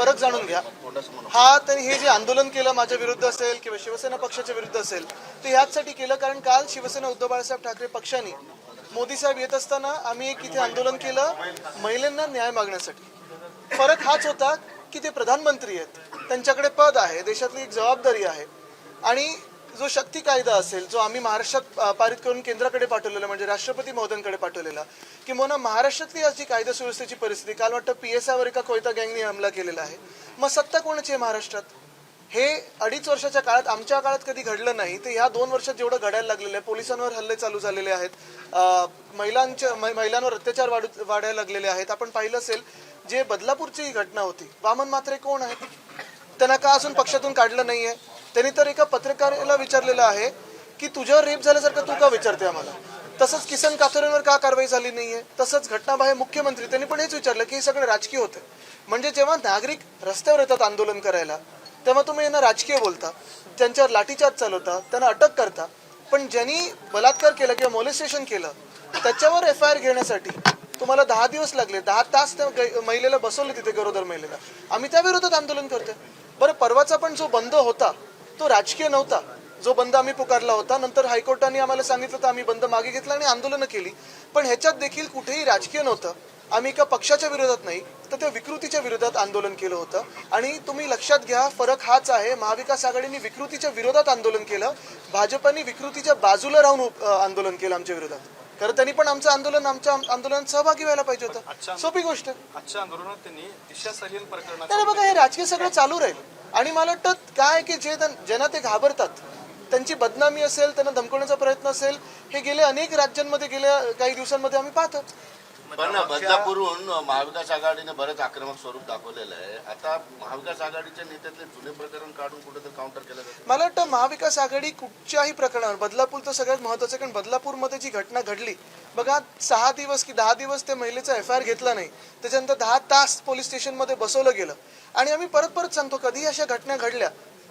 फरक जाणून घ्या. हा त्यांनी हे जे आंदोलन केलं माझ्या विरुद्ध असेल किंवा शिवसेना पक्षाच्या विरुद्ध असेल ते ह्याचसाठी केलं कारण काल शिवसेना उद्धव बाळासाहेब ठाकरे पक्षाने मोदी साहेब येत असताना आम्ही एक इथे आंदोलन केलं महिलांना न्याय मागण्यासाठी. फरक हाच होता की ते प्रधानमंत्री आहेत. त्यांच्याकडे पद आहे देशातली एक जबाबदारी आहे. आणि जो शक्ती कायदा असेल जो आम्ही महाराष्ट्रात पारित करून केंद्राकडे पाठवलेला म्हणजे राष्ट्रपती महोदयांकडे पाठवलेला किंवा महाराष्ट्रातली आज जी कायदा सुव्यवस्थेची परिस्थिती काल वाटतं पी एस आयवर एका कोयता गँगने हमला केलेला आहे. मग सत्ता कोणाची आहे महाराष्ट्रात? हे अडीच वर्षाच्या काळात आमच्या काळात कधी घडलं नाही. तर ह्या दोन वर्षात जेवढं घडायला लागलेलं आहे पोलिसांवर हल्ले चालू झालेले आहेत महिलांच्या मै- महिलांवर अत्याचार वाढू वाढायला लागलेले आहेत. आपण पाहिलं असेल जे बदलापूरची घटना होती वामन मात्रे कोण आहेत? त्यांना का अजून पक्षातून काढलं नाहीये? त्यांनी तर एका पत्रकाराला विचारलेलं आहे की तुझ्यावर रेप झाल्यासारखं तू का विचारते आम्हाला? तसंच किसन काथोरेंवर का कारवाई झाली नाहीये? तसंच घटनाबाह्य मुख्यमंत्री त्यांनी पण हेच विचारलं की हे सगळं राजकीय होतं. म्हणजे जेव्हा नागरिक रस्त्यावर येतात आंदोलन करायला तेव्हा तुम्ही यांना राजकीय बोलता त्यांच्यावर लाठीचार्ज चालवता त्यांना अटक करता. पण ज्यांनी बलात्कार केला किंवा मोलेस्टेशन केलं त्याच्यावर एफ आय आर घेण्यासाठी तुम्हाला दहा दिवस लागले. दहा तास त्या महिलेला बसवले तिथे गरोदर महिलेला. आम्ही त्या विरोधात आंदोलन करतोय. बरं परवाचा पण जो बंद होता तो राजकीय नव्हता. जो बंद आम्ही पुकारला होता नंतर हायकोर्टाने आम्हाला सांगितलं तर आम्ही बंद मागे घेतला आणि आंदोलनं केली. पण ह्याच्यात देखील कुठेही राजकीय नव्हतं. आम्ही एका पक्षाच्या विरोधात नाही तर त्या विकृतीच्या विरोधात आंदोलन केलं होतं. आणि तुम्ही लक्षात घ्या फरक हाच आहे महाविकास आघाडीने विकृतीच्या विरोधात आंदोलन केलं भाजपाने विकृतीच्या बाजूला राहून उप- आंदोलन केलं आमच्या विरोधात. खरं त्यांनी पण आमचं आंदोलन आमच्या आंदोलनात सहभागी व्हायला पाहिजे होतं. सोपी गोष्ट. आजच्या आंदोलनात त्यांनी दिशा सलील प्रकरणात तर बघा हे राजकीय सगळं चालू राहील. आणि मला वाटतं काय की जे ज्यांना ते घाबरतात त्यांची बदनामी असेल त्यांना धमकवण्याचा प्रयत्न असेल हे गेले अनेक राज्यांमध्ये गेल्या काही दिवसांमध्ये आम्ही पाहतो. पण बदलापूरहून महाविकास आघाडीने बरेच आक्रमक स्वरूप दाखवलेलं आहे. आता महाविकास आघाडीच्या नेत्यातले जुने प्रकरण काढून कुठेतरी काउंटर केलं जातं? मला वाटतं महाविकास आघाडी कुठच्याही प्रकरणावर बदलापूर तर सगळ्यात महत्वाचं कारण बदलापूरमध्ये जी घटना घडली बघा सहा दिवस की दहा दिवस त्या महिलेचा एफ आय आर घेतला नाही त्याच्यानंतर दहा तास पोलीस स्टेशनमध्ये बसवलं गेलं. आणि आम्ही परत परत सांगतो कधी अशा घटना घडल्या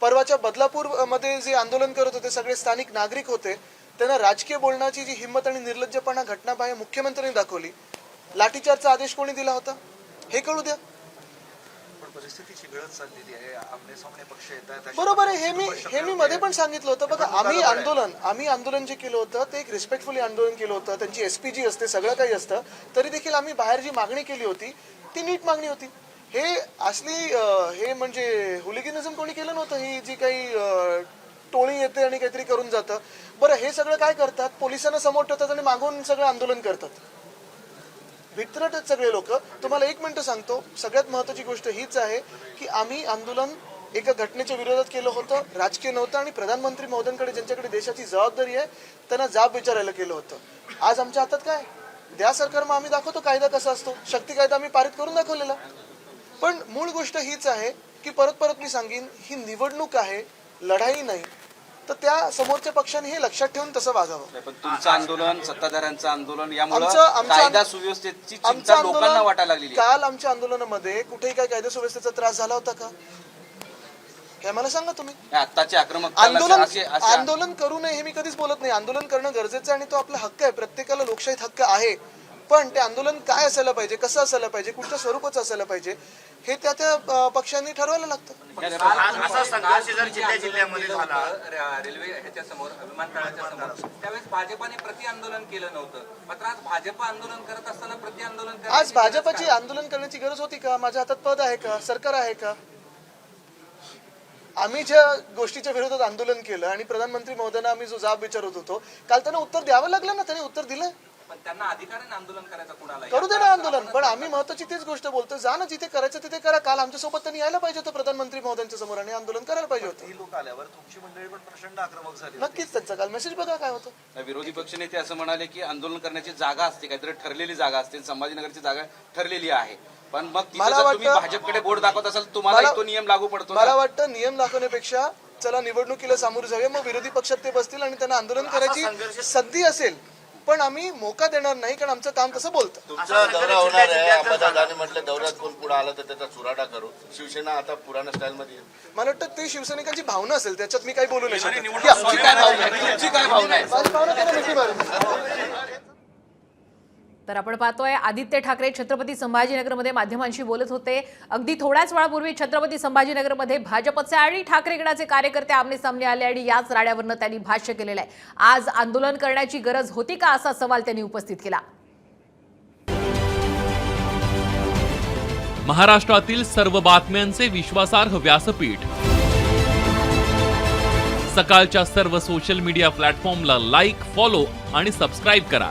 परवाच्या बदलापूरमध्ये जे आंदोलन करत होते सगळे स्थानिक नागरिक होते त्यांना राजकीय बोलण्याची जी हिंमत आणि निर्लज्जपणा घटनाबाह्य मुख्यमंत्र्यांनी दाखवली लाठीचार्जचा आदेश कोणी दिला होता? हे कळू द्या. बरोबर आहे हे मी हे मी मध्ये पण सांगितलं होतं. बघा आम्ही आंदोलन आम्ही आंदोलन जे केलं होतं ते एक रिस्पेक्टफुली आंदोलन केलं होतं. त्यांची एसपीजी असते सगळं काही असतं. तरी देखील आम्ही बाहेर जी मागणी केली होती ती नीट मागणी होती. हे असली हे म्हणजे हुलिगिनिझम कोणी केलं नव्हतं? ही जी काही टोळी येते आणि काहीतरी करून जातं. बरं हे सगळं काय करतात? पोलिसांना समोर ठेवतात आणि मागून सगळं आंदोलन करतात. भित्रटच सगळे लोक. तुम्हाला एक मिनिट सांगतो. सगळ्यात महत्वाची गोष्ट हीच आहे की आम्ही आंदोलन एका घटनेच्या विरोधात केलं होतं राजकीय नव्हतं आणि प्रधानमंत्री महोदयांकडे ज्यांच्याकडे देशाची जबाबदारी आहे त्यांना जाब विचारायला केलं होतं. आज आमच्या हातात काय? द्या सरकार मग आम्ही दाखवतो. कायदा कसा असतो? शक्ती कायदा आम्ही पारित करून दाखवलेला. पण मूळ गोष्ट हीच आहे की परत परत मी सांगेन ही निवडणूक आहे लढाई नाही. तर त्या समोरच्या पक्षाने हे लक्षात ठेवून तसं वागावं. पण तुमचं आंदोलन सत्ताधाऱ्यांचं आंदोलन यामुळे कायदा सुव्यवस्थेची चिंता लोकांना वाटायला लागलेली आहे. काल आमच्या आंदोलनामध्ये कुठेही काय कायदा सुव्यवस्थेचा त्रास झाला होता का? हे मला सांगा तुम्ही. आत्ताचे आक्रमक आंदोलन आंदोलन करू नये हे मी कधीच बोलत नाही. आंदोलन करणं गरजेचं आहे आणि तो आपला हक्क आहे. प्रत्येकाला लोकशाहीत हक्क आहे. पण ते आंदोलन काय असायला पाहिजे कसं असायला पाहिजे कुठच्या स्वरूपाचं असायला पाहिजे हे त्या त्या पक्षांनी ठरवायला लागतं. असा संघर्ष जर जिल्ह्या जिल्ह्यामध्ये झाला. रे- रेल्वे ह्याच्या समोर विमानतळाच्या समोर त्यावेळेस भाजपाने प्रति आंदोलन केलं नव्हतं. मात्र आज भाजप आंदोलन करत असताना प्रति आंदोलन आज भाजपाची? आंदोलन करण्याची गरज होती का? माझ्या हातात पद आहे का? सरकार आहे का? आम्ही ज्या गोष्टीच्या विरोधात आंदोलन केलं आणि प्रधानमंत्री महोदयांना आम्ही जो जाब विचारत होतो काल त्यांना उत्तर द्यावं लागलं ना? त्यांनी उत्तर दिलं? पण त्यांना अधिकार आहे ना आंदोलन करायचं कुणाला? करू दे ना आंदोलन पण आम्ही महत्वाची तीच गोष्ट बोलतो जा ना जिथे करायचं तिथे करा. काल आमच्यासोबत त्यांनी यायला पाहिजे होतं प्रधानमंत्री महोदयांच्या समोर आणि आंदोलन करायला पाहिजे होतं. ही लोक आल्यावर तुमची मंडळी पण प्रचंड आक्रमक झाली नक्कीच त्यांचा. काल मेसेज बघा काय होतं. विरोधी पक्षनेते असं म्हणाले की आंदोलन करण्याची जागा असते काहीतरी ठरलेली जागा असते संभाजीनगरची जागा ठरलेली आहे. पण मग मला जर तुम्ही वाटतं- भाजपकडे बोट दाखवत असाल तुम्हाला मला- तो नियम लागू पडतो ना? मला वाटतं नियम दाखवण्यापेक्षा चला निवडणुकीला सामोरे जाऊया. मग विरोधी पक्षात ते बसतील आणि त्यांना आंदोलन करायची संधी असेल. पण आम्ही मोका देणार नाही कारण आमचं काम तसं बोलतं तुमचा दौरा होणार आहे अंबादादांनी म्हटलं दौऱ्यात कोण पुढे आलं तर त्याचा चुराडा करू शिवसेना आता पुराणा स्टाईल मध्ये येईल. मला वाटतं ते शिवसैनिकांची भावना असेल त्याच्यात मी काही बोलू नाही शकत काय भावना आहे? काय भावना आहे माझी भावना त्यांना मिठी मारेल. तर आपण पाहतोय आदित्य ठाकरे छत्रपती संभाजीनगरमध्ये माध्यमांशी बोलत होते. अगदी थोड्याच वेळापूर्वी छत्रपती संभाजीनगरमध्ये भाजपचे आणि ठाकरे गटाचे कार्यकर्ते आमने सामने आले आणि याच राड्यावरनं त्यांनी भाष्य केलेलं आहे. आज आंदोलन करण्याची गरज होती का असा सवाल त्यांनी उपस्थित केला? महाराष्ट्रातील सर्व बातम्यांचे विश्वासार्ह व्यासपीठ. सकाळच्या सर्व सोशल मीडिया प्लॅटफॉर्मला लाईक फॉलो आणि सबस्क्राईब करा.